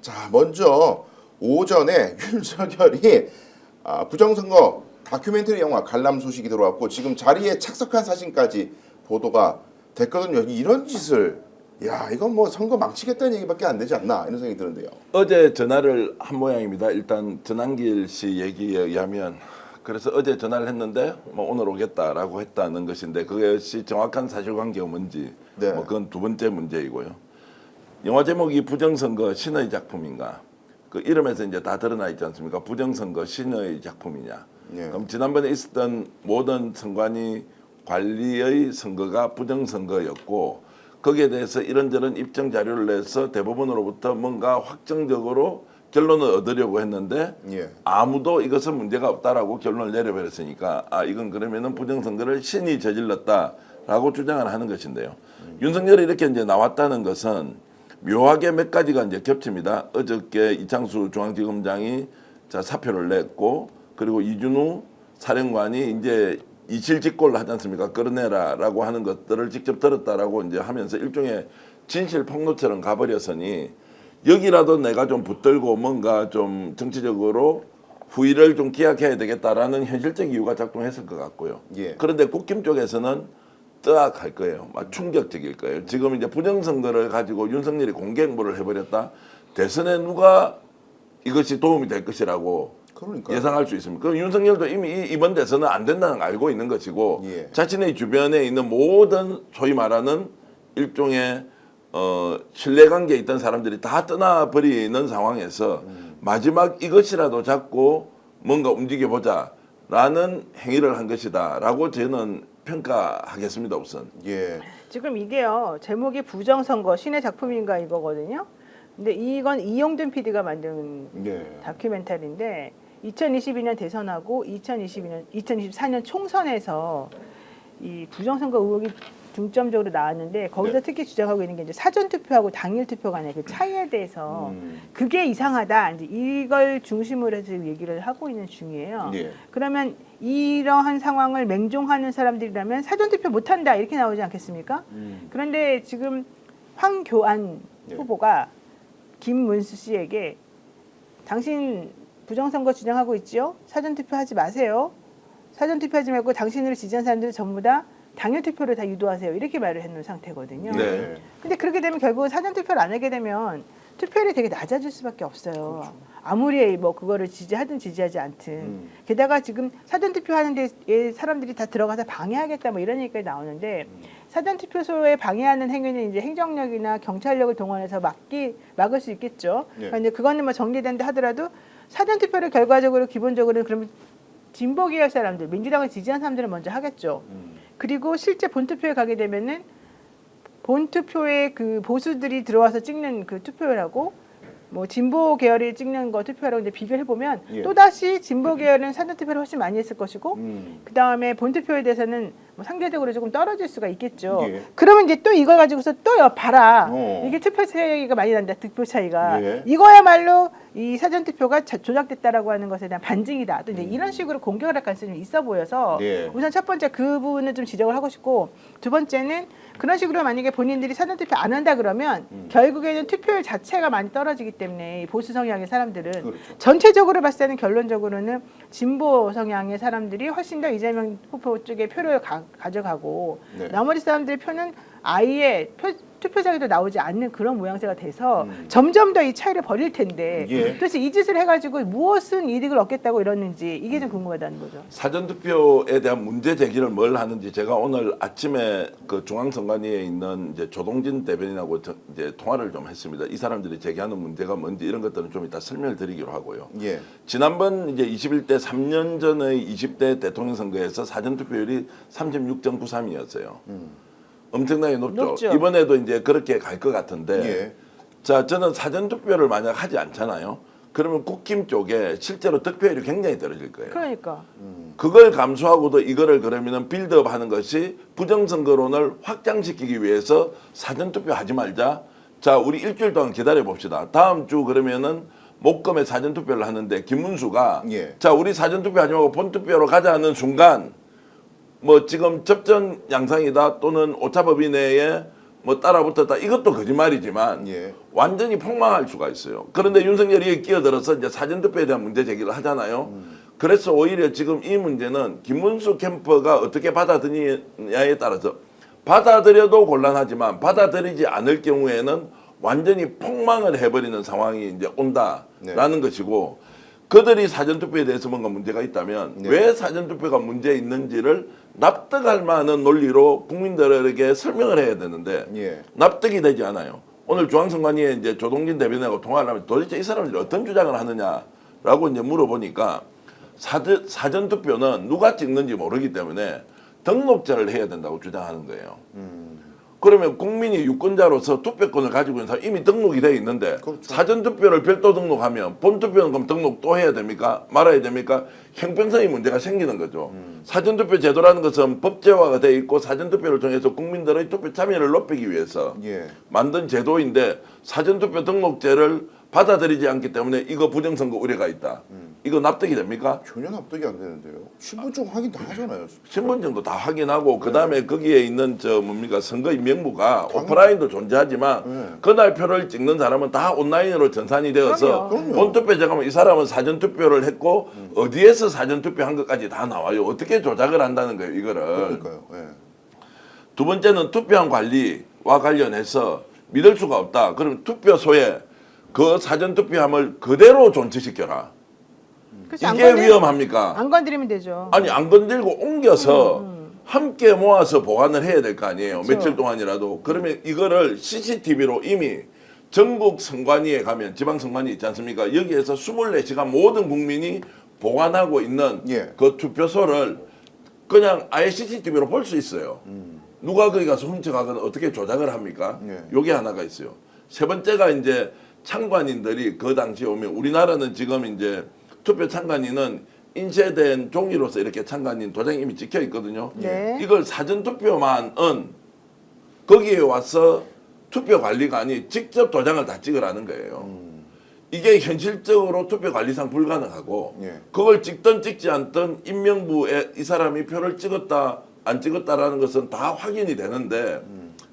자, 먼저 오전에 윤석열이 아, 부정선거 다큐멘터리 영화 관람 소식이 들어왔고 지금 자리에 착석한 사진까지 보도가 됐거든요. 이런 짓을 야 이건 뭐 선거 망치겠다는 얘기밖에 안 되지 않나 이런 생각이 드는데요. 어제 전화를 한 모양입니다. 일단 전한길 씨 얘기에 의하면 그래서 어제 전화를 했는데 뭐 오늘 오겠다라고 했다는 것인데 그것이 정확한 사실관계가 뭔지 네. 뭐 그건 두 번째 문제이고요. 영화 제목이 부정선거 신의 작품인가? 그 이름에서 이제 다 드러나 있지 않습니까? 부정선거 신의 작품이냐? 예. 그럼 지난번에 있었던 모든 선관위 관리의 선거가 부정선거였고 거기에 대해서 이런저런 입증 자료를 내서 대법원으로부터 뭔가 확정적으로 결론을 얻으려고 했는데 예. 아무도 이것은 문제가 없다라고 결론을 내려버렸으니까 아 이건 그러면은 부정선거를 신이 저질렀다라고 주장을 하는 것인데요. 윤석열이 이렇게 이제 나왔다는 것은 묘하게 몇 가지가 이제 겹칩니다. 어저께 이창수 중앙지검장이 자 사표를 냈고 그리고 이준우 사령관이 이제 이실직고를 하지 않습니까? 끌어내라라고 하는 것들을 직접 들었다라고 이제 하면서 일종의 진실 폭로처럼 가버렸으니 여기라도 내가 좀 붙들고 뭔가 좀 정치적으로 후위를 좀 기약해야 되겠다라는 현실적 이유가 작동했을 것 같고요. 예. 그런데 국힘 쪽에서는 뜨악 할 거예요. 막 충격적일 거예요. 지금 이제 부정선거를 가지고 윤석열이 공개 행보를 해버렸다. 대선에 누가 이것이 도움이 될 것이라고 그러니까 예상할 수 있습니다. 그럼 윤석열도 이미 이- 이번 대선은 안 된다는 걸 알고 있는 것이고 예. 자신의 주변에 있는 모든 소위 말하는 일종의 어, 신뢰관계에 있던 사람들이 다 떠나버리는 상황에서 음. 마지막 이것이라도 잡고 뭔가 움직여보자라는 행위를 한 것이다라고 저는 평가하겠습니다 우선. 예. 지금 이게요 제목이 부정선거 신의 작품인가 이거거든요. 근데 이건 이용든 PD가 만든 예. 다큐멘터리인데 2022년 대선하고 2022년 2024년 총선에서 이 부정선거 의혹이 중점적으로 나왔는데 거기서 네. 특히 주장하고 있는 게 이제 사전 투표하고 당일 투표 간의 그 차이에 대해서 음. 그게 이상하다 이제 이걸 중심으로 해서 얘기를 하고 있는 중이에요. 예. 그러면 이러한 상황을 맹종하는 사람들이라면 사전 투표 못 한다 이렇게 나오지 않겠습니까? 음. 그런데 지금 황교안 예. 후보가 김문수 씨에게 당신 부정선거 주장하고 있죠? 사전 투표 하지 마세요. 사전 투표 하지 말고 당신을 지지한 사람들 전부 다 당일 투표를 다 유도하세요. 이렇게 말을 해놓은 상태거든요. 네. 근데 그렇게 되면 결국은 사전 투표를 안 하게 되면 투표율이 되게 낮아질 수밖에 없어요. 아무리 뭐 그거를 지지하든 지지하지 않든. 음. 게다가 지금 사전 투표하는데 예, 사람들이 다 들어가서 방해하겠다 뭐 이런 얘기가 나오는데 사전 투표소에 방해하는 행위는 이제 행정력이나 경찰력을 동원해서 막기 막을 수 있겠죠. 예. 그러니까 이제 그거는 뭐 정리된다 하더라도 사전 투표를 결과적으로 기본적으로 그러면 진보 계열 사람들, 민주당을 지지한 사람들은 먼저 하겠죠. 음. 그리고 실제 본 투표에 가게 되면은 본 투표에 그 보수들이 들어와서 찍는 그 투표율하고 뭐 진보 계열이 찍는 거 투표율하고 이제 비교해 보면 예. 또 다시 진보 계열은 사전 투표를 훨씬 많이 했을 것이고 음. 그 다음에 본 투표에 대해서는 뭐 상대적으로 조금 떨어질 수가 있겠죠. 예. 그러면 이제 또 이걸 가지고서 또 여- 봐라. 어. 이게 투표 차이가 많이 난다. 득표 차이가. 예. 이거야말로 이 사전 투표가 자- 조작됐다라고 하는 것에 대한 반증이다. 또 이제 음. 이런 식으로 공격을 할 가능성이 있어 보여서 예. 우선 첫 번째 그 부분을 좀 지적을 하고 싶고 두 번째는 그런 식으로 만약에 본인들이 사전 투표 안 한다 그러면 음. 결국에는 투표율 자체가 많이 떨어지기 때문에 이 보수 성향의 사람들은 그렇죠. 전체적으로 봤을 때는 결론적으로는 진보 성향의 사람들이 훨씬 더 이재명 후보 쪽에 표를 가, 져가고 네. 나머지 사람들의 표는 아예 표, 투표장에도 나오지 않는 그런 모양새가 돼서 음. 점점 더 이 차이를 벌일 텐데 예. 도대체 이 짓을 해가지고 무엇은 이득을 얻겠다고 이러는지 이게 좀 궁금하다는 거죠. 사전투표에 대한 문제 제기를 뭘 하는지 제가 오늘 아침에 그 중앙선관위에 있는 이제 조동진 대변인하고 저- 이제 통화를 좀 했습니다. 이 사람들이 제기하는 문제가 뭔지 이런 것들은 좀 이따 설명을 드리기로 하고요. 예. 지난번 이제 21대 3년 전의 20대 대통령 선거에서 사전투표율이 36.93이었어요. 엄청나게 높죠. 높죠. 이번에도 이제 그렇게 갈 것 같은데 예. 자 저는 사전 투표를 만약 하지 않잖아요. 그러면 국힘 쪽에 실제로 득표율이 굉장히 떨어질 거예요. 그러니까 그걸 감수하고도 이거를 그러면은 빌드업 하는 것이 부정선거론을 확장시키기 위해서 사전투표 하지 말자. 자, 우리 일주일 동안 기다려 봅시다. 다음 주 그러면은 목금에 사전투표를 하는데 김문수가 예. 자, 우리 사전투표 하지 말고 본투표로 가자 하는 순간 뭐 지금 접전 양상이다 또는 오차법위 내에 뭐 따라붙었다 이것도 거짓말이지만 예. 완전히 폭망할 수가 있어요. 그런데 윤석열이 끼어들어서 이제 사전 투표에 대한 문제 제기를 하잖아요. 그래서 오히려 지금 이 문제는 김문수 캠프가 어떻게 받아들이냐에 따라서 받아들여도 곤란하지만 받아들이지 않을 경우에는 완전히 폭망을 해버리는 상황이 이제 온다라는 것이고 그들이 사전투표에 대해서 뭔가 문제가 있다면 네. 왜 사전투표가 문제 있는지를 납득할 만한 논리로 국민들에게 설명을 해야 되는데 예. 납득이 되지 않아요. 오늘 중앙선관위에 이제 조동진 대변인하고 통화를 하면 도대체 이 사람들이 어떤 주장을 하느냐라고 이제 물어보니까 사전, 사전투표는 누가 찍는지 모르기 때문에 등록제를 해야 된다고 주장하는 거예요. 그러면 국민이 유권자로서 투표권을 가지고 있는 사람 이미 등록이 돼 있는데 그렇죠. 사전 투표를 별도 등록하면 본 투표는 그럼 등록 또 해야 됩니까? 말아야 됩니까? 형평성이 문제가 생기는 거죠. 사전 투표 제도라는 것은 법제화가 돼 있고 사전 투표를 통해서 국민들의 투표 참여를 높이기 위해서 예. 만든 제도인데 사전 투표 등록제를 받아들이지 않기 때문에 이거 부정선거 우려가 있다. 이거 납득이 됩니까? 전혀 납득이 안 되는데요. 신분증 확인 다 하잖아요. 신분증도 다 확인하고 그 다음에 거기에 있는 저 뭡니까 선거 인 명부가 오프라인도 존재하지만 네. 그날 표를 찍는 사람은 다 온라인으로 전산이 되어서 그럼요. 그럼요. 본투표 잠깐만 이 사람은 사전 투표를 했고 어디에서 사전 투표한 것까지 다 나와요. 어떻게 조작을 한다는 거예요 이거를. 그러니까요. 예. 두 번째는 투표한 관리와 관련해서 믿을 수가 없다. 그럼 투표소에 그 사전 투표함을 그대로 존치시켜라. 그치, 안 이게 건드- 위험합니까? 안 건드리면 되죠. 아니 안 건들고 옮겨서 함께 모아서 보관을 해야 될 거 아니에요. 그쵸. 며칠 동안이라도. 그러면 이거를 CCTV로 이미 전국 선관위에 가면 지방 선관위 있지 않습니까? 여기에서 24시간 모든 국민이 보관하고 있는 예. 그 투표소를 그냥 아예 CCTV로 볼 수 있어요. 누가 거기 가서 훔쳐가거나 어떻게 조작을 합니까? 예. 요게 하나가 있어요. 세 번째가 이제 참관인들이 그 당시에 오면 우리나라는 지금 이제 투표 참관인은 인쇄된 종이로서 이렇게 참관인 도장이 이미 찍혀 있거든요. 네. 이걸 사전 투표만은 거기에 와서 투표 아니 직접 도장을 다 찍으라는 거예요. 이게 현실적으로 투표 관리상 불가능하고 예. 그걸 찍든 찍지 않든 인명부에 이 사람이 표를 찍었다 안 찍었다라는 것은 다 확인이 되는데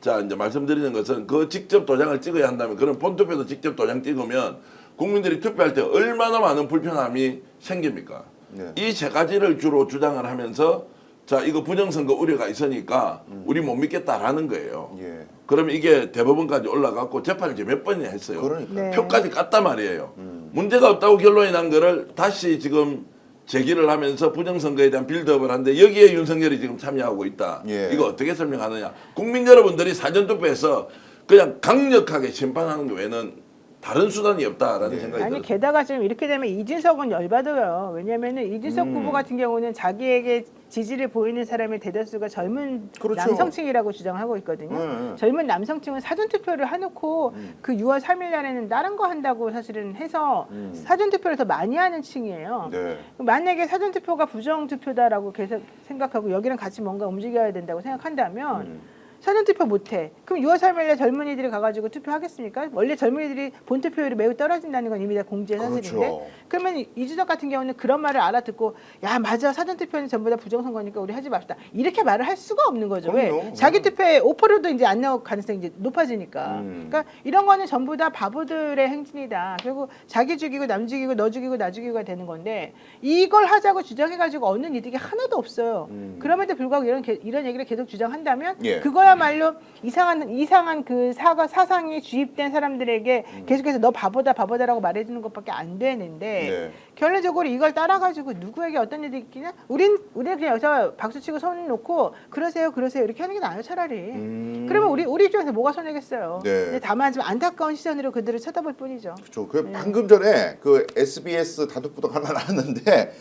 자 이제 말씀드리는 것은 그 직접 도장을 찍어야 한다면 그런 본투표도 직접 도장 찍으면 국민들이 투표할 때 얼마나 많은 불편함이 생깁니까? 네. 이세 가지를 주로 주장을 하면서 자 이거 부정선거 우려가 있으니까 우리 못 믿겠다라는 거예요. 예. 그러면 이게 대법원까지 올라갔고 재판을 이제 몇 번이나 했어요. 그러니까. 네. 표까지 깠단 말이에요. 문제가 없다고 결론이 난 거를 다시 지금 제기를 하면서 부정선거에 대한 빌드업을 하는데 여기에 윤석열이 지금 참여하고 있다. 예. 이거 어떻게 설명하느냐. 국민 여러분들이 사전투표에서 그냥 강력하게 심판하는 외에는 다른 수단이 없다라는 예. 생각이 아니 들어요. 게다가 지금 이렇게 되면 이준석은 열받아요. 왜냐하면은 이준석 음. 후보 같은 경우는 자기에게 지지를 보이는 사람의 대다수가 젊은 그렇죠. 남성층이라고 주장하고 있거든요. 네. 젊은 남성층은 사전 투표를 해놓고 음. 그 6월 3일 날에는 다른 거 한다고 사실은 해서 사전 투표를 더 많이 하는 층이에요. 네. 만약에 사전 투표가 부정 투표다라고 계속 생각하고 여기랑 같이 뭔가 움직여야 된다고 생각한다면 음. 사전 투표 못해. 그럼 6월 3일에 젊은이들이 가가지고 투표하겠습니까? 원래 젊은이들이 본 투표율이 매우 떨어진다는 건 이미 다 공지의 사실인데. 그렇죠. 그러면 이- 이준석 같은 경우는 그런 말을 알아듣고 야 맞아 사전 투표는 전부 다 부정선거니까 우리 하지 맙시다 이렇게 말을 할 수가 없는 거죠. 왜 그럼요. 자기 투표에 5%도 이제 안 나올 가능성이 이제 높아지니까. 음. 그러니까 이런 거는 전부 다 바보들의 행진이다. 결국 자기 죽이고 남 죽이고 너 죽이고 나 죽이고가 되는 건데 이걸 하자고 주장해가지고 얻는 이득이 하나도 없어요. 음. 그럼에도 불구하고 이런 게- 이런 얘기를 계속 주장한다면 예. 그거야 말로 이상한 이상한 그 사과 사상이 주입된 사람들에게 음. 계속해서 너 바보다 바보다라고 말해주는 것밖에 안 되는데 네. 결론적으로 이걸 따라가지고 누구에게 어떤 일이 있기냐? 우린 우리는 그냥 여기서 박수치고 손 놓고 그러세요 그러세요 이렇게 하는 게 나아요 차라리. 음. 그러면 우리 우리 입장에서 뭐가 손해겠어요. 네. 근데 다만 좀 안타까운 시선으로 그들을 쳐다볼 뿐이죠. 그렇죠. 그 네. 방금 전에 그 SBS 단톡부터 하나 나왔는데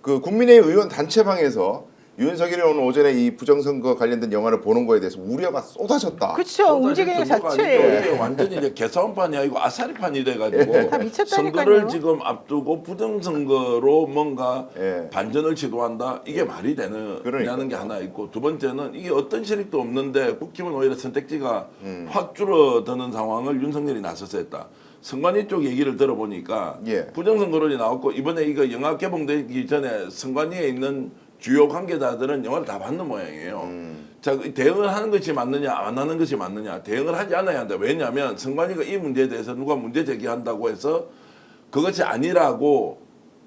그 국민의힘 의원 단체방에서 윤석열이 오늘 오전에 이 부정선거 관련된 영화를 보는 거에 대해서 우려가 쏟아졌다. 그렇죠. 움직이는 것 자체. 이게 완전히 이제 개사원판이 아니고 아사리판이 돼가지고 다 미쳤다니까요. 선거를 지금 앞두고 부정선거로 뭔가 예. 반전을 시도한다 이게 말이 되느냐는 그러니까요. 게 하나 있고 두 번째는 이게 어떤 실익도 없는데 국힘은 오히려 선택지가 음. 확 줄어드는 상황을 윤석열이 나서서 했다. 선관위 쪽 얘기를 들어보니까 예. 부정선거론이 나왔고 이번에 이거 영화 개봉되기 전에 선관위에 있는 주요 관계자들은 영화를 다 봤는 모양이에요. 음. 자, 그 대응을 하는 것이 맞느냐, 안 하는 것이 맞느냐. 대응을 하지 않아야 한다. 왜냐하면 선관위가 이 문제에 대해서 누가 문제 제기한다고 해서 그것이 아니라고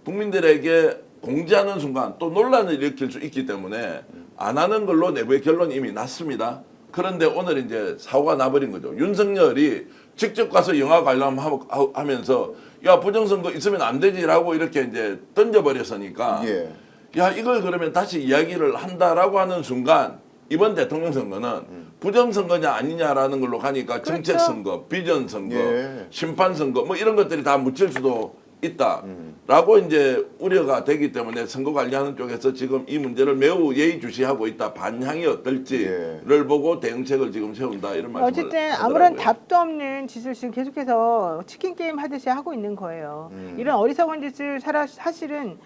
국민들에게 공지하는 순간 또 논란을 일으킬 수 있기 때문에 안 하는 걸로 내부의 결론이 이미 났습니다. 그런데 오늘 이제 사고가 나버린 거죠. 윤석열이 직접 가서 영화 관람하면서 야 부정선거 있으면 안 되지라고 이렇게 이제 던져버렸으니까 예. 야 이걸 그러면 다시 이야기를 한다라고 하는 순간 이번 대통령 선거는 부정선거냐 아니냐라는 걸로 가니까 정책 선거, 비전 선거, 예. 심판 선거 뭐 이런 것들이 다 묻힐 수도 있다라고 이제 우려가 되기 때문에 선거 관리하는 쪽에서 지금 이 문제를 매우 예의주시하고 있다 반향이 어떨지를 보고 대응책을 지금 세운다 이런 말씀을 어쨌든 아무런 하더라고요. 답도 없는 짓을 지금 계속해서 치킨 게임 하듯이 하고 있는 거예요. 음. 이런 어리석은 짓을 사라- 사실은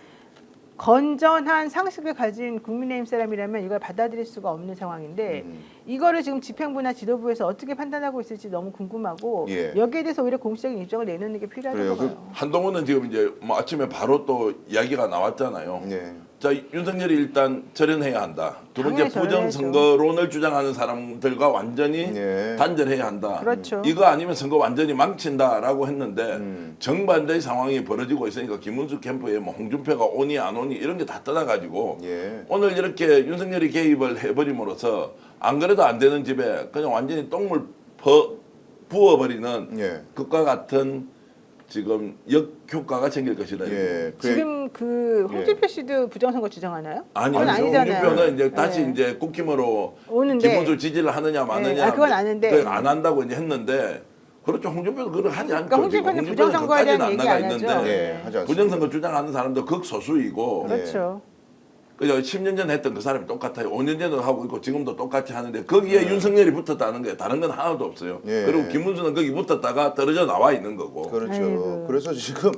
건전한 상식을 가진 국민의힘 사람이라면 이걸 받아들일 수가 없는 상황인데 음. 이거를 지금 집행부나 지도부에서 어떻게 판단하고 있을지 너무 궁금하고 예. 여기에 대해서 오히려 공식적인 입장을 내놓는 게 필요하다고 그래요. 봐요. 한동훈은 지금 이제 뭐 아침에 바로 또 이야기가 나왔잖아요. 네. 자 윤석열이 일단 절연해야 한다. 두 번째 당연히 부정선거론을 주장하는 사람들과 완전히 네. 단절해야 한다. 그렇죠. 이거 아니면 선거 완전히 망친다라고 했는데 음. 정반대의 상황이 벌어지고 있으니까 김문수 캠프에 뭐 홍준표가 오니 안 오니 이런 게 다 떠나가지고 예. 오늘 이렇게 윤석열이 개입을 해버림으로써 안 그래도 안 되는 집에 그냥 완전히 똥물 퍼 부어버리는 예. 그과 같은 지금 역효과가 생길 것이다. 예. 그 지금 그 홍준표 씨도 부정선거 주장하나요? 아니, 그건 아니죠. 아니잖아요. 홍준표는 이제 다시 네. 이제 국힘으로 오는데. 기본적으로 지지를 하느냐 마느냐 네, 아, 그건 아는데. 그안 한다고 이제 했는데 그렇죠. 홍준표도 그걸 하지 않죠. 그러니까 홍준표는 지금. 부정선거에 대한 그까지는 안 얘기 안 하죠. 있는데 예, 하지 않습니다. 부정선거 주장하는 사람도 극소수이고 네. 그렇죠. 그죠? 10년 전에 했던 그 사람이 똑같아요. 5년 전에도 하고 있고 지금도 똑같이 하는데 거기에 윤석열이 붙었다는 거예요. 다른 건 하나도 없어요. 네. 그리고 김문수는 거기 붙었다가 떨어져 나와 있는 거고. 그렇죠. 아이고. 그래서 지금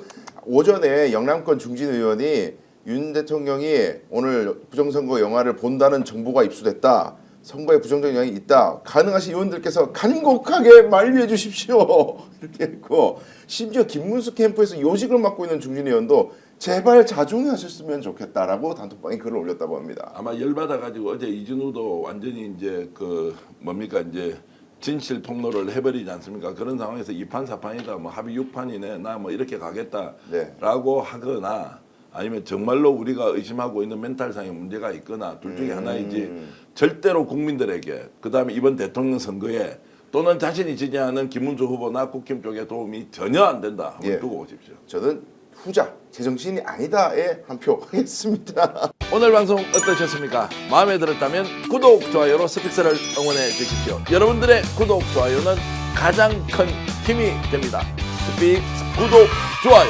오전에 영남권 중진 의원이 윤 대통령이 오늘 부정선거 영화를 본다는 정보가 입수됐다. 선거에 부정적 영향이 있다. 가능하신 의원들께서 간곡하게 만류해 주십시오. 이렇게 했고 심지어 김문수 캠프에서 요직을 맡고 있는 중진 의원도 제발 자중하셨으면 좋겠다라고 단톡방에 글을 올렸다고 합니다. 아마 열받아 가지고 어제 이준우도 완전히 이제 그 뭡니까 이제 진실 통로를 해버리지 않습니까? 그런 상황에서 2판 4판이다 뭐 합의 6판이네 나 뭐 이렇게 가겠다라고 하거나 아니면 정말로 우리가 의심하고 있는 멘탈상의 문제가 있거나 둘 중에 하나이지 절대로 국민들에게 그다음에 이번 대통령 선거에 또는 자신이 지지하는 김문수 후보나 국힘 쪽에 도움이 전혀 안 된다. 한번 예. 두고 오십시오. 저는 후자 제정신이 아니다에 한 표 하겠습니다. 오늘 방송 어떠셨습니까? 마음에 들었다면 구독, 좋아요로 스픽스를 응원해 주십시오. 여러분들의 구독, 좋아요는 가장 큰 힘이 됩니다. 스픽스 구독, 좋아요